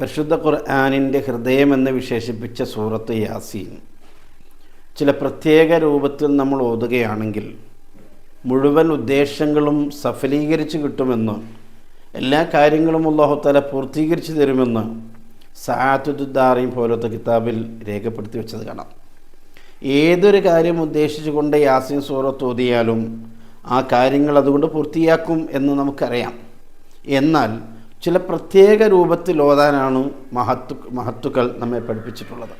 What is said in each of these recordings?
പരിശുദ്ധ ഖുർആാനിന്റെ ഹൃദയമെന്ന് വിശേഷിപ്പിച്ച സൂറത്ത് യാസീൻ. ചില പ്രത്യേക രൂപത്തിൽ നമ്മൾ ഓതുകയാണെങ്കിൽ മുഴുവൻ ഉദ്ദേശങ്ങളും സഫലീകരിച്ച് കിട്ടുമെന്ന് എല്ലാ കാര്യങ്ങളും അള്ളാഹുത്തല പൂർത്തീകരിച്ച് തരുമെന്ന് സാത്തുദ്ദാറിയും പോലത്തെ കിതാബിൽ രേഖപ്പെടുത്തി വെച്ചത് കാണാം. ഏതൊരു കാര്യം ഉദ്ദേശിച്ചുകൊണ്ട് യാസീൻ സൂറത്ത് ഓതിയാലും ആ കാര്യങ്ങൾ അതുകൊണ്ട് പൂർത്തിയാക്കും എന്ന് നമുക്കറിയാം. എന്നാൽ ചില പ്രത്യേക രൂപത്തിൽ ഓതാനാണ് മഹത്തു മഹത്തുക്കൾ നമ്മെ പഠിപ്പിച്ചിട്ടുള്ളത്.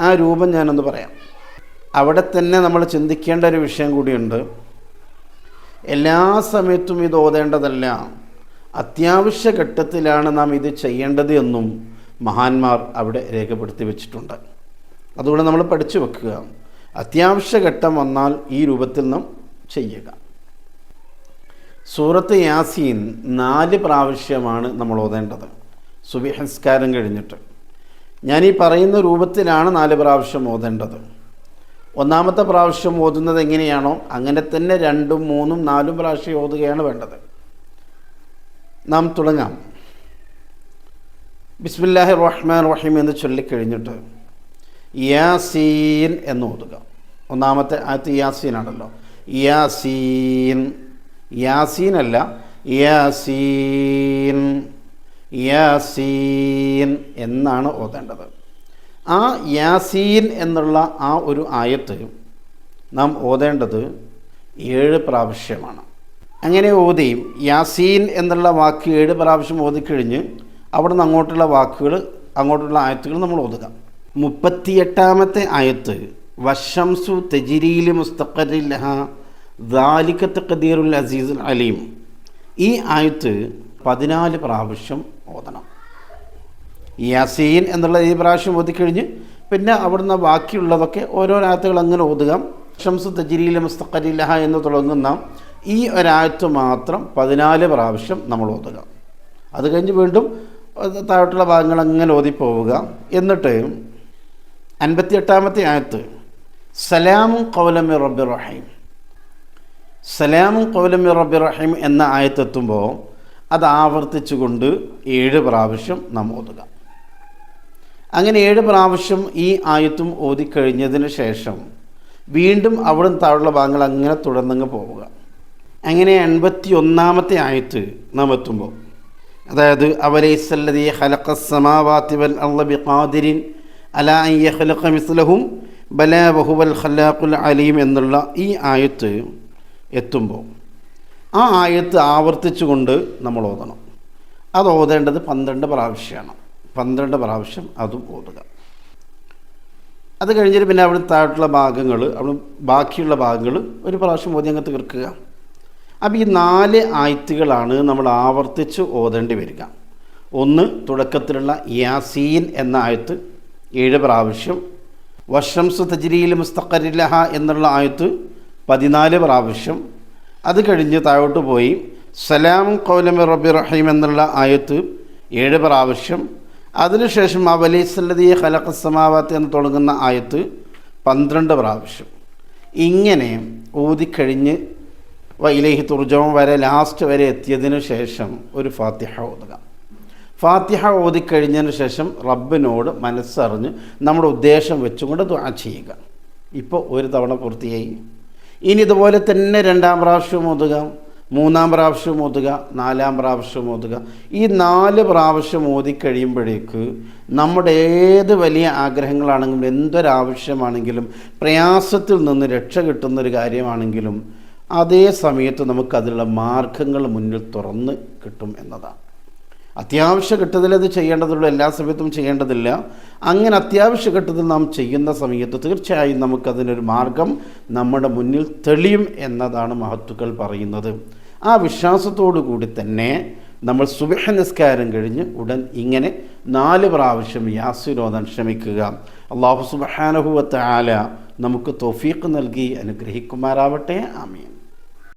ആ രൂപം ഞാനൊന്ന് പറയാം. അവിടെ തന്നെ നമ്മൾ ചിന്തിക്കേണ്ട ഒരു വിഷയം കൂടിയുണ്ട്. എല്ലാ സമയത്തും ഇത് ഓതേണ്ടതല്ല. അത്യാവശ്യ ഘട്ടത്തിലാണ് നാം ഇത് ചെയ്യേണ്ടത് എന്നും മഹാന്മാർ അവിടെ രേഖപ്പെടുത്തി വെച്ചിട്ടുണ്ട്. അതുകൊണ്ട് നമ്മൾ പഠിച്ചു വെക്കുക. അത്യാവശ്യ ഘട്ടം വന്നാൽ ഈ രൂപത്തിൽ നാം ചെയ്യുക. സൂറത്ത് യാസീൻ നാല് പ്രാവശ്യമാണ് നമ്മൾ ഓതേണ്ടത്. സുബിഹസ്കാരം കഴിഞ്ഞിട്ട്. ഞാൻ ഈ പറയുന്ന രൂപത്തിലാണ് നാല് പ്രാവശ്യം ഓതേണ്ടത്. ഒന്നാമത്തെ പ്രാവശ്യം ഓതുന്നത് എങ്ങനെയാണോ അങ്ങനെ തന്നെ രണ്ടും മൂന്നും നാലും പ്രാവശ്യം ഓതുകയാണ് വേണ്ടത്. നാം തുടങ്ങാം. ബിസ്മില്ലാഹി റഹ്മാൻ റഹീം എന്ന് ചൊല്ലിക്കഴിഞ്ഞിട്ട് യാസീൻ എന്ന് ഓതുക. ഒന്നാമത്തെ ആദ്യത്തെ യാസീൻ ആണല്ലോ യാസീൻ. യാസീൻ അല്ല യാസീൻ യാസീൻ എന്നാണ് ഓതേണ്ടത്. ആ യാസീൻ എന്നുള്ള ആ ഒരു ആയത്ത് നാം ഓതേണ്ടത് ഏഴ് പ്രാവശ്യമാണ്. അങ്ങനെ ഓതി യാസീൻ എന്നുള്ള വാക്ക് ഏഴ് പ്രാവശ്യം ഓതിക്കഴിഞ്ഞ് അവിടുന്ന് അങ്ങോട്ടുള്ള വാക്കുകൾ അങ്ങോട്ടുള്ള ആയത്തുകൾ നമ്മൾ ഓതുക. മുപ്പത്തിയെട്ടാമത്തെ ആയത്ത് വശംസു തെജിരിയിൽ മുസ്തഖറില്ലഹ ദാലിക്കത്ത് ഖദീറുൽ അസീസുൽ അലീം. ഈ ആയത്ത് പതിനാല് പ്രാവശ്യം ഓതണം. യാസീൻ എന്നുള്ള ഈ പ്രാവശ്യം ഓതിക്കഴിഞ്ഞ് പിന്നെ അവിടുന്ന് ബാക്കിയുള്ളതൊക്കെ ഓരോ ആയത്തുകൾ അങ്ങനെ ഓതുക. ഷംസു തജിരിയിലെ മുസ്തഖരില്ലഹ എന്ന് തുടങ്ങുന്ന ഈ ഒരാഴ്ച മാത്രം പതിനാല് പ്രാവശ്യം നമ്മൾ ഓതുക. അത് കഴിഞ്ഞ് വീണ്ടും താഴോട്ടുള്ള ഭാഗങ്ങൾ അങ്ങനെ ഓതിപ്പോവുക. എന്നിട്ട് അൻപത്തിയെട്ടാമത്തെ ആയത്ത് സലാമും കൗലമി റബ്ബി റഹീം. സലാമും കോലമി റബ്ബി റഹീം എന്ന ആയത്തെത്തുമ്പോൾ അത് ആവർത്തിച്ചുകൊണ്ട് ഏഴ് പ്രാവശ്യം നാം ഓതുക. അങ്ങനെ ഏഴ് പ്രാവശ്യം ഈ ആയത്തും ഓതിക്കഴിഞ്ഞതിന് ശേഷം വീണ്ടും അവിടെ താഴെയുള്ള ഭാഗങ്ങൾ അങ്ങനെ തുടർന്നങ്ങ് പോവുക. അങ്ങനെ എൺപത്തി ഒന്നാമത്തെ ആയത്ത് നാം എത്തുമ്പോൾ അതായത് അവലൈസല്ലതി ഹലഖസമാവാത്തി വൽ അള്ളബി ഖാദിരിൻ അല യഖ്ലഖ മിസ്ലഹും ബല ബഹുവൽ ഖലാഖുൽ അലീം എന്നുള്ള ഈ ആയത്ത് എത്തുമ്പോൾ. ആ ആയത്ത് ആവർത്തിച്ചുകൊണ്ട് നമ്മൾ ഓതണം. അത് ഓതേണ്ടത് പന്ത്രണ്ട് പ്രാവശ്യമാണ് പന്ത്രണ്ട് പ്രാവശ്യം അതും ഓതുക. അത് കഴിഞ്ഞിട്ട് പിന്നെ അവിടെ താഴെയുള്ള ഭാഗങ്ങൾ അവിടെ ബാക്കിയുള്ള ഭാഗങ്ങൾ ഒരു പ്രാവശ്യം ഓതി അങ്ങ് തീർക്കുക. അപ്പോൾ ഈ നാല് ആയത്തുകളാണ് നമ്മൾ ആവർത്തിച്ച് ഓതേണ്ടി വരിക. ഒന്ന് തുടക്കത്തിലുള്ള യാസീൻ എന്ന ആയത്ത് ഏഴ് പ്രാവശ്യം. വഷംസ് തജ്രിയിൽ മുസ്തഖരിലഹ എന്നുള്ള ആയത്ത് പതിനാല് പ്രാവശ്യം. അത് കഴിഞ്ഞ് താഴോട്ട് പോയി. സലാം കൗലമി റബി റഹീം എന്നുള്ള ആയത്ത് ഏഴ് പ്രാവശ്യം. അതിനുശേഷം അവലീസല്ലതി ഹലഖസമാവാത്ത് എന്ന് തുടങ്ങുന്ന ആയത്ത് പന്ത്രണ്ട് പ്രാവശ്യം. ഇങ്ങനെ ഊതിക്കഴിഞ്ഞ് വൈലേഹി തുർജവും വരെ ലാസ്റ്റ് വരെ എത്തിയതിനു ശേഷം ഒരു ഫാത്തിഹ ഓതുക. ഫാത്തിഹ ഓതിക്കഴിഞ്ഞതിന് ശേഷം റബ്ബിനോട് മനസ്സറിഞ്ഞ് നമ്മുടെ ഉദ്ദേശം വെച്ചുകൊണ്ട് ദുആ ചെയ്യുക. ഇപ്പോൾ ഒരു തവണ പൂർത്തിയായി. ഇനി ഇതുപോലെ തന്നെ രണ്ടാം പ്രാവശ്യം ഓതുക മൂന്നാം പ്രാവശ്യം ഓതുക നാലാം പ്രാവശ്യം ഓതുക. ഈ നാല് പ്രാവശ്യം ഓതിക്കഴിയുമ്പോഴേക്ക് നമ്മുടെ ഏത് വലിയ ആഗ്രഹങ്ങളാണെങ്കിലും എന്തൊരാവശ്യമാണെങ്കിലും പ്രയാസത്തിൽ നിന്ന് രക്ഷ കിട്ടുന്നൊരു കാര്യമാണെങ്കിലും അതേ സമയത്ത് നമുക്കതിനുള്ള മാർഗങ്ങൾ മുന്നിൽ തുറന്ന് കിട്ടും എന്നതാണ്. അത്യാവശ്യ ഘട്ടത്തിൽ അത് ചെയ്യേണ്ടതുള്ളൂ എല്ലാ സമയത്തും ചെയ്യേണ്ടതില്ല. അങ്ങനെ അത്യാവശ്യ ഘട്ടത്തിൽ നാം ചെയ്യുന്ന സമയത്ത് തീർച്ചയായും നമുക്കതിനൊരു മാർഗം നമ്മുടെ മുന്നിൽ തെളിയും എന്നതാണ് മഹത്തുക്കൾ പറയുന്നത്. ആ വിശ്വാസത്തോടു കൂടി തന്നെ നമ്മൾ സുബഹ നിസ്കാരം കഴിഞ്ഞ് ഉടൻ ഇങ്ങനെ നാല് പ്രാവശ്യം യാസുരോധൻ ശ്രമിക്കുക അള്ളാഹു സുബഹാനഹുവത്ത് ആല നമുക്ക് തോഫീക്ക് നൽകി അനുഗ്രഹിക്കുമാറാവട്ടെ. ആമീൻ.